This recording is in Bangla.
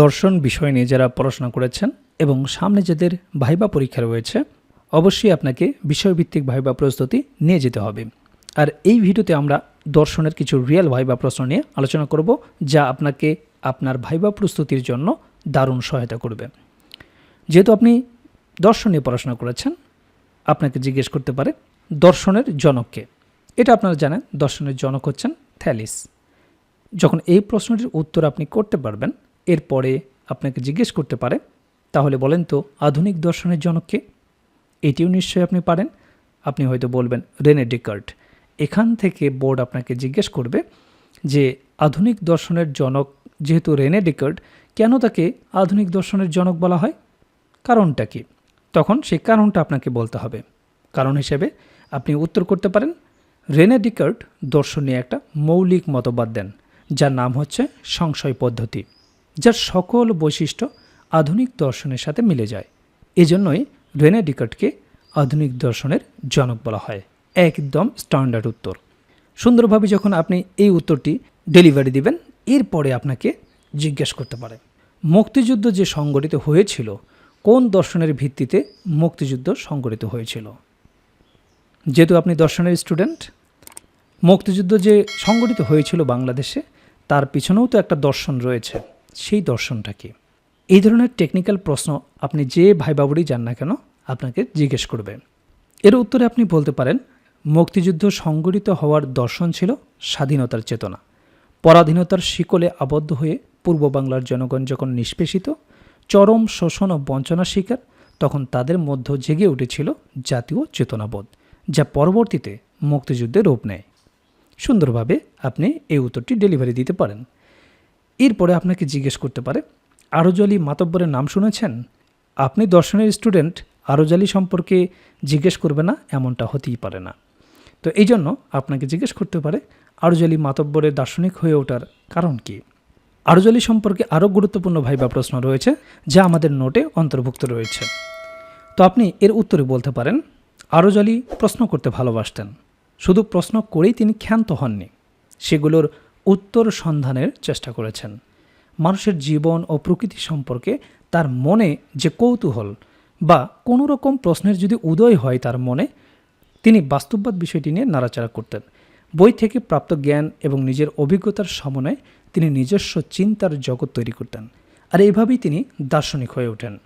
দর্শন বিষয় নিয়ে যারা পড়াশোনা করেছেন এবং সামনে যাদের ভাইবা পরীক্ষা রয়েছে, অবশ্যই আপনাকে বিষয়ভিত্তিক ভাইবা প্রস্তুতি নিয়ে যেতে হবে। আর এই ভিডিওতে আমরা দর্শনের কিছু রিয়েল ভাইবা প্রশ্ন নিয়ে আলোচনা করব, যা আপনাকে আপনার ভাইবা প্রস্তুতির জন্য দারুণ সহায়তা করবে। যেহেতু আপনি দর্শন নিয়ে পড়াশোনা করেছেন, আপনাকে জিজ্ঞেস করতে পারে, দর্শনের জনককে এটা আপনারা জানেন, দর্শনের জনক হচ্ছেন থ্যালিস। যখন এই প্রশ্নটির উত্তর আপনি করতে পারবেন এরপরে আপনাকে জিজ্ঞেস করতে পারে, তাহলে বলেন তো আধুনিক দর্শনের জনককে এটিও নিশ্চয়ই আপনি পারেন। আপনি হয়তো বলবেন, রেনে ডেকার্ট। এখান থেকে বোর্ড আপনাকে জিজ্ঞেস করবে যে আধুনিক দর্শনের জনক, যেহেতু রেনে ডেকার্ট, কেন তাকে আধুনিক দর্শনের জনক বলা হয়? কারণটা কি? তখন সেই কারণটা আপনাকে বলতে হবে। কারণ হিসেবে আপনি উত্তর করতে পারেন, রেনে ডিকার্ট দর্শন নিয়ে একটা মৌলিক মতবাদ দেন, যার নাম হচ্ছে সংশয় পদ্ধতি। যার সকল বৈশিষ্ট্য আধুনিক দর্শনের সাথে মিলে যায়। এজন্যই রেনে ডিকটকে আধুনিক দর্শনের জনক বলা হয়। একদম স্ট্যান্ডার্ড উত্তর। সুন্দরভাবে যখন আপনি এই উত্তরটি ডেলিভারি দিবেন, এরপরে আপনাকে জিজ্ঞেস করতে পারে, মুক্তিযুদ্ধ যে সংগঠিত হয়েছিল, কোন দর্শনের ভিত্তিতে মুক্তিযুদ্ধ সংগঠিত হয়েছিল? যেহেতু আপনি দর্শনের স্টুডেন্ট, মুক্তিযুদ্ধ যে সংগঠিত হয়েছিল বাংলাদেশে, তার পিছনেও তো একটা দর্শন রয়েছে। সেই দর্শনটা কি? এই ধরনের টেকনিক্যাল প্রশ্ন আপনি যে ভাই বাবুরই যান না কেন, আপনাকে জিজ্ঞেস করবে। এর উত্তরে আপনি বলতে পারেন, মুক্তিযুদ্ধ সংগঠিত হওয়ার দর্শন ছিল স্বাধীনতার চেতনা। পরাধীনতার শিকলে আবদ্ধ হয়ে পূর্ব বাংলার জনগণ যখন নিষ্পেষিত, চরম শোষণ ও বঞ্চনার শিকার, তখন তাদের মধ্য জেগে উঠেছিল জাতীয় চেতনাবোধ, যা পরবর্তীতে মুক্তিযুদ্ধে রূপ নেয়। সুন্দরভাবে আপনি এই উত্তরটি ডেলিভারি দিতে পারেন। এরপরে আপনাকে জিজ্ঞেস করতে পারে আরজালি মাতব্বরের নাম শুনেছেন? আপনি দর্শনের স্টুডেন্ট আরজালি সম্পর্কে জিজ্ঞেস করবে না, এমনটা হতেই পারে না। তো এই জন্য আপনাকে জিজ্ঞেস করতে পারে আরজালি মাতব্বরের দার্শনিক হয়ে ওঠার কারণ কি? আরজালি সম্পর্কে আরও গুরুত্বপূর্ণ ভাইবা প্রশ্ন রয়েছে, যা আমাদের নোটে অন্তর্ভুক্ত রয়েছে। তো আপনি এর উত্তরে বলতে পারেন আরজালি প্রশ্ন করতে ভালোবাসতেন। শুধু প্রশ্ন করেই তিনি ক্ষান্ত হননি, সেগুলোর উত্তর সন্ধানের চেষ্টা করেছেন। মানুষের জীবন ও প্রকৃতি সম্পর্কে তার মনে যে কৌতূহল বা কোনো রকম প্রশ্নের যদি উদয় হয় তার মনে, তিনি বাস্তববাদ বিষয়টি নিয়ে নাড়াচাড়া করতেন। বই থেকে প্রাপ্ত জ্ঞান এবং নিজের অভিজ্ঞতার সমন্বয়ে তিনি নিজস্ব চিন্তার জগৎ তৈরি করতেন। আর এভাবেই তিনি দার্শনিক হয়ে ওঠেন।